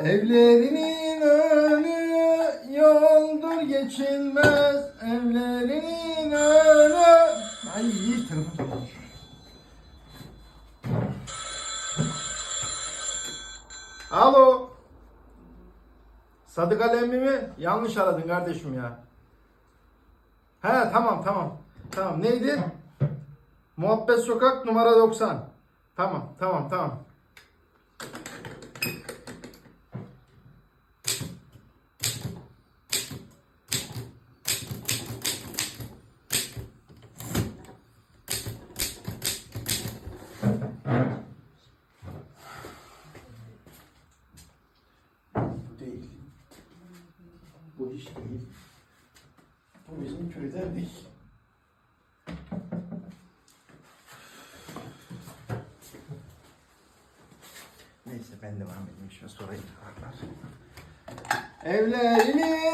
Evlerinin önü yoldur geçilmez. Evlerinin önü... Ay telefon çalıyor. Alo. Sadık Alemi mi? Yanlış aradın kardeşim ya. He tamam tamam. Tamam neydi? Muhabbet Sokak numara 90. Tamam tamam tamam. Bu değil. Bu hiç değil. Bu bizim köyden değil. Neyse ben devam edeyim şunu sorayım. Evlerinin